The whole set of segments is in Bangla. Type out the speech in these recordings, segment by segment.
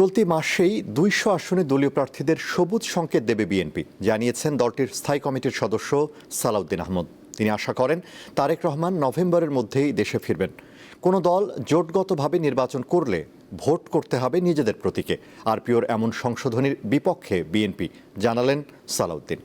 চলতি মাসেই দুইশো আসনে দলীয় প্রার্থীদের সবুজ সংকেত দেবে বিএনপি। জানিয়েছেন দলটির স্থায়ী কমিটির সদস্য সালাউদ্দিন আহমদ। তিনি আশা করেন তারেক রহমান নভেম্বরের মধ্যেই দেশে ফিরবেন। কোনো দল জোটগতভাবে নির্বাচন করলে ভোট করতে হবে নিজেদের প্রতীকে। আরপিওর এমন সংশোধনীর বিপক্ষে বিএনপি, জানালেন সালাউদ্দিন।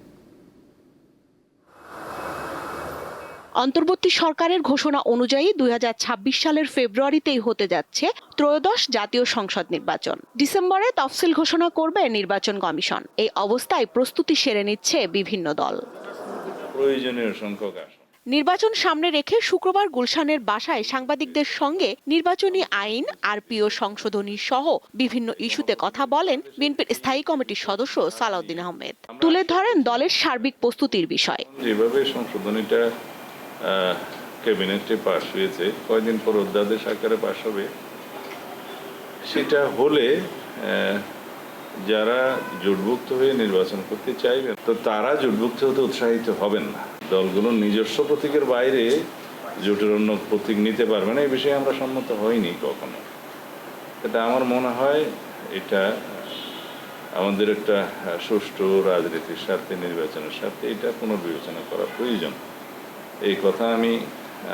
অন্তর্বর্তী সরকারের ঘোষণা অনুযায়ী দুই হাজার ছাব্বিশ সালের ফেব্রুয়ারিতেই হতে যাচ্ছে ত্রয়োদশ জাতীয় সংসদ নির্বাচন। ডিসেম্বরে তফসিল ঘোষণা করবে নির্বাচন কমিশন। এই অবস্থায় প্রস্তুতি সেরে নিচ্ছে বিভিন্ন দল। প্রয়োজনীয় সংখ্যক নির্বাচন সামনে রেখে শুক্রবার গুলশানের বাসায় সাংবাদিকদের সঙ্গে নির্বাচনী আইন আরপিও সংশোধনী সহ বিভিন্ন ইস্যুতে কথা বলেন বিএনপির স্থায়ী কমিটির সদস্য সালাউদ্দিন আহমেদ। তুলে ধরেন দলের সার্বিক প্রস্তুতির বিষয়। যেভাবে সংশোধনীটা ক্যাবিনেটে পাশ হয়েছে। কয়দিন পর অধ্যাদেশ আকারে পাশ হবে? সেটা হলে যারা জোটভুক্ত হয়ে নির্বাচন করতে চাইবেন, তো তারা জোটভুক্ত হতে উৎসাহিত হবেন না। দলগুলো নিজস্ব প্রতীকের বাইরে জোটের অন্য প্রতীক নিতে পারবে না। এই বিষয়ে আমরা সম্মত হইনি কখনো। এটা আমার মনে হয় এটা আমাদের একটা সুষ্ঠু রাজনীতির স্বার্থে, নির্বাচনের স্বার্থে এটা পুনর্বিবেচনা করা প্রয়োজন। এই কথা আমি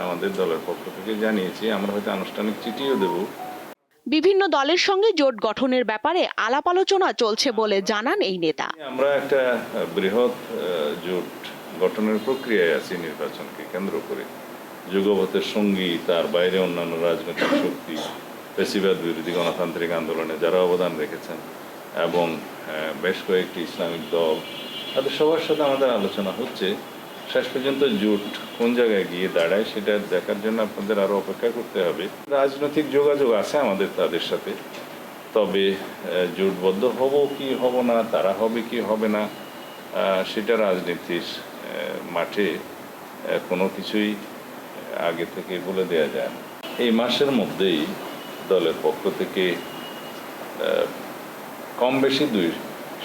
আমাদের দলের পক্ষ থেকে জানিয়েছি আমরা হয়তো আনুষ্ঠানিক চিঠিও দেব। বিভিন্ন দলের সঙ্গে জোট গঠনের ব্যাপারে আলাপ আলোচনা চলছে বলে জানান এই নেতা। আমরা একটা বৃহৎ জোট গঠনের প্রক্রিয়ায় আছি নির্বাচনকে কেন্দ্র করে। যুগপথের সঙ্গী তার বাইরে অন্যান্য রাজনৈতিক শক্তি পেশিবাদ বিরোধী গণতান্ত্রিক আন্দোলনে যারা অবদান রেখেছেন এবং বেশ কয়েকটি ইসলামিক দল তাদের সবার সাথে আমাদের আলোচনা হচ্ছে। শেষ পর্যন্ত জোট কোন জায়গায় গিয়ে দাঁড়ায় সেটা দেখার জন্য আপনাদের আরও অপেক্ষা করতে হবে। রাজনৈতিক যোগাযোগ আছে আমাদের তাদের সাথে। তবে জোটবদ্ধ হব কি হব না, তারা হবে কি হবে না সেটা রাজনীতির মাঠে কোনো কিছুই আগে থেকে বলে দেওয়া যায় না। এই মাসের মধ্যেই দলের পক্ষ থেকে কম বেশি দুই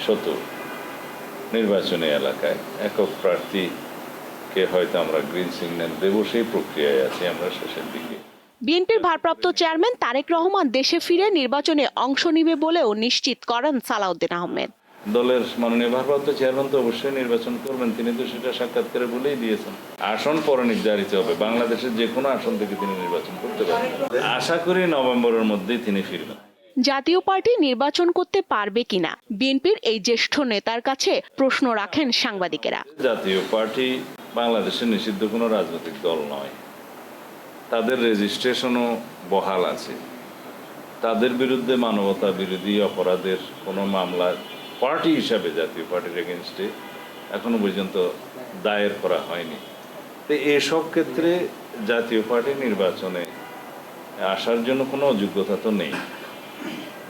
শত নির্বাচনী এলাকায় একক প্রার্থীকে হয়তো আমরা গ্রিন সিগন্যাল দেবো সেই প্রক্রিয়ায় আছি আমরা শেষের দিকে। বিএনপির ভারপ্রাপ্ত চেয়ারম্যান তারেক রহমান দেশে ফিরে নির্বাচনে অংশ নিবে বলেও নিশ্চিত করেন সালাউদ্দিন আহমেদ। দলের মাননীয় ভারপ্রাপ্ত চেয়ারম্যান তো অবশ্যই নির্বাচন করবেন তিনি তো সেটা সাক্ষাৎকারে বলেই দিয়েছেন। আসন পরে নির্ধারিত হবে বাংলাদেশের যে কোনো আসন থেকে তিনি নির্বাচন করতে পারবেন। আশা করি নভেম্বরের মধ্যেই তিনি ফিরবেন। জাতীয় পার্টি নির্বাচন করতে পারবে কিনা? বিএনপির এই জ্যেষ্ঠ নেতার কাছে প্রশ্ন রাখেন সাংবাদিকেরা। জাতীয় পার্টি বাংলাদেশের নিষিদ্ধ কোনো রাজনৈতিক দল নয়। তাদের রেজিস্ট্রেশনও বহাল আছে। তাদের বিরুদ্ধে মানবতা বিরোধী অপরাধের কোনো মামলা পার্টি হিসাবে, জাতীয় পার্টির এগেনস্টে এখনও পর্যন্ত দায়ের করা হয়নি। তো এসব ক্ষেত্রে জাতীয় পার্টি নির্বাচনে আসার জন্য কোনো অযোগ্যতা তো নেই।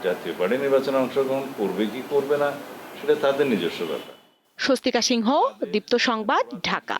জাতীয় পার্টি নির্বাচনে অংশগ্রহণ করবে কি করবে না, সেটা তাদের নিজস্ব ব্যাপার। স্বস্তিকা সিংহ দীপ্ত সংবাদ ঢাকা।